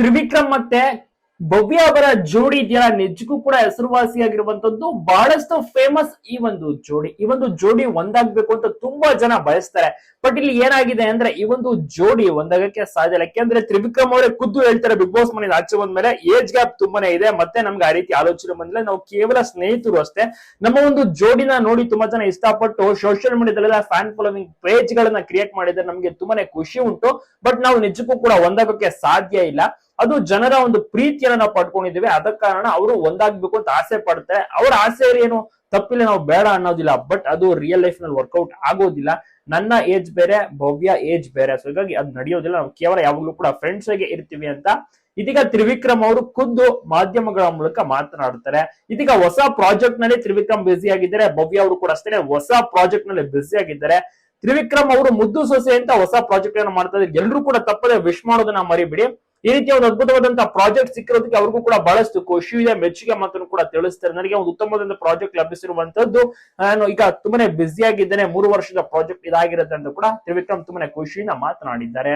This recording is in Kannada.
ತ್ರಿವಿಕ್ರಮ್ ಮತ್ತೆ ಭವ್ಯ ಅವರ ಜೋಡಿ ಇದೆಯಲ್ಲ ನಿಜಕ್ಕೂ ಕೂಡ ಹೆಸರುವಾಸಿಯಾಗಿರುವಂತದ್ದು ಬಹಳಷ್ಟು ಫೇಮಸ್ ಈ ಒಂದು ಜೋಡಿ. ಈ ಒಂದು ಜೋಡಿ ಒಂದಾಗ್ಬೇಕು ಅಂತ ತುಂಬಾ ಜನ ಬಯಸ್ತಾರೆ. ಬಟ್ ಇಲ್ಲಿ ಏನಾಗಿದೆ ಅಂದ್ರೆ ಈ ಒಂದು ಜೋಡಿ ಒಂದಾಗಕ್ಕೆ ಸಾಧ್ಯ ಇಲ್ಲ. ಯಾಕೆಂದ್ರೆ ತ್ರಿವಿಕ್ರಮ್ ಅವರೇ ಖುದ್ದು ಹೇಳ್ತಾರೆ, ಬಿಗ್ ಬಾಸ್ ಮನೆ ಆಚೆ ಬಂದ್ಮೇಲೆ ಏಜ್ ಗ್ಯಾಪ್ ತುಂಬಾನೇ ಇದೆ. ಮತ್ತೆ ನಮ್ಗೆ ಆ ರೀತಿ ಆಲೋಚನೆ ಬಂದ್ಮೇಲೆ ನಾವು ಕೇವಲ ಸ್ನೇಹಿತರು ಅಷ್ಟೇ. ನಮ್ಮ ಒಂದು ಜೋಡಿನ ನೋಡಿ ತುಂಬಾ ಜನ ಇಷ್ಟಪಟ್ಟು ಸೋಷಿಯಲ್ ಮೀಡಿಯಾದಲ್ಲೆಲ್ಲ ಫ್ಯಾನ್ ಫಾಲೋವಿಂಗ್ ಪೇಜ್ ಗಳನ್ನ ಕ್ರಿಯೇಟ್ ಮಾಡಿದ್ರೆ ನಮ್ಗೆ ತುಂಬಾನೇ ಖುಷಿ ಉಂಟು. ಬಟ್ ನಾವು ನಿಜಕ್ಕೂ ಕೂಡ ಒಂದಾಗಕ್ಕೆ ಸಾಧ್ಯ ಇಲ್ಲ. ಅದು ಜನರ ಒಂದು ಪ್ರೀತಿಯನ್ನ ನಾವು ಪಡ್ಕೊಂಡಿದ್ದೀವಿ. ಅದ ಕಾರಣ ಅವರು ಒಂದಾಗ್ಬೇಕು ಅಂತ ಆಸೆ ಪಡ್ತಾರೆ ಅವ್ರ ಆಸೆ ಏನು ತಪ್ಪಿಲ್ಲ, ನಾವು ಬೇಡ ಅನ್ನೋದಿಲ್ಲ. ಬಟ್ ಅದು ರಿಯಲ್ ಲೈಫ್ನಲ್ಲಿ ವರ್ಕೌಟ್ ಆಗೋದಿಲ್ಲ. ನನ್ನ ಏಜ್ ಬೇರೆ, ಭವ್ಯ ಏಜ್ ಬೇರೆ. ಸೊ ಹೀಗಾಗಿ ಅದು ನಡೆಯೋದಿಲ್ಲ. ನಾವು ಕೇವಲ ಯಾವಾಗ್ಲೂ ಕೂಡ ಫ್ರೆಂಡ್ಸ್ ಆಗಿ ಇರ್ತೀವಿ ಅಂತ. ಇದೀಗ ತ್ರಿವಿಕ್ರಮ್ ಅವರು ಖುದ್ದು ಮಾಧ್ಯಮಗಳ ಮೂಲಕ ಮಾತನಾಡ್ತಾರೆ. ಇದೀಗ ಹೊಸ ಪ್ರಾಜೆಕ್ಟ್ನಲ್ಲಿ ತ್ರಿವಿಕ್ರಮ್ ಬ್ಯುಸಿ ಆಗಿದ್ದಾರೆ. ಭವ್ಯ ಅವರು ಕೂಡ ಅಷ್ಟೇ ಹೊಸ ಪ್ರಾಜೆಕ್ಟ್ನಲ್ಲಿ ಬ್ಯುಸಿ ಆಗಿದ್ದಾರೆ. ತ್ರಿವಿಕ್ರಮ್ ಅವರು ಮುದ್ದು ಸೊಸೆ ಅಂತ ಹೊಸ ಪ್ರಾಜೆಕ್ಟ್ ಅನ್ನು ಮಾಡ್ತಾ ಇದ್ದಾರೆ. ಎಲ್ಲರೂ ಕೂಡ ತಪ್ಪದೆ ವಿಶ್ ಮಾಡೋದನ್ನ ಮರಿಬಿಡಿ. ಈ ರೀತಿಯ ಒಂದು ಅದ್ಭುತವಾದಂತಹ ಪ್ರಾಜೆಕ್ಟ್ ಸಿಕ್ಕಿರೋದಕ್ಕೆ ಅವ್ರಿಗೂ ಕೂಡ ಬಹಳಷ್ಟು ಖುಷಿ ಇದೆ, ಮೆಚ್ಚುಗೆ ಮಾತನ್ನು ಕೂಡ ತಿಳಿಸ್ತಾರೆ. ನನಗೆ ಒಂದು ಉತ್ತಮವಾದಂತಹ ಪ್ರಾಜೆಕ್ಟ್ ಲಭಿಸಿರುವಂತದ್ದು. ನಾನು ಈಗ ತುಂಬಾನೇ ಬ್ಯುಸಿ ಆಗಿದ್ದೇನೆ. ಮೂರು ವರ್ಷದ ಪ್ರಾಜೆಕ್ಟ್ ಇದಾಗಿರುತ್ತೆ ಅಂತ ಕೂಡ ತ್ರಿವಿಕ್ರಮ್ ತುಂಬಾನೇ ಖುಷಿಯಿಂದ ಮಾತನಾಡಿದ್ದಾರೆ.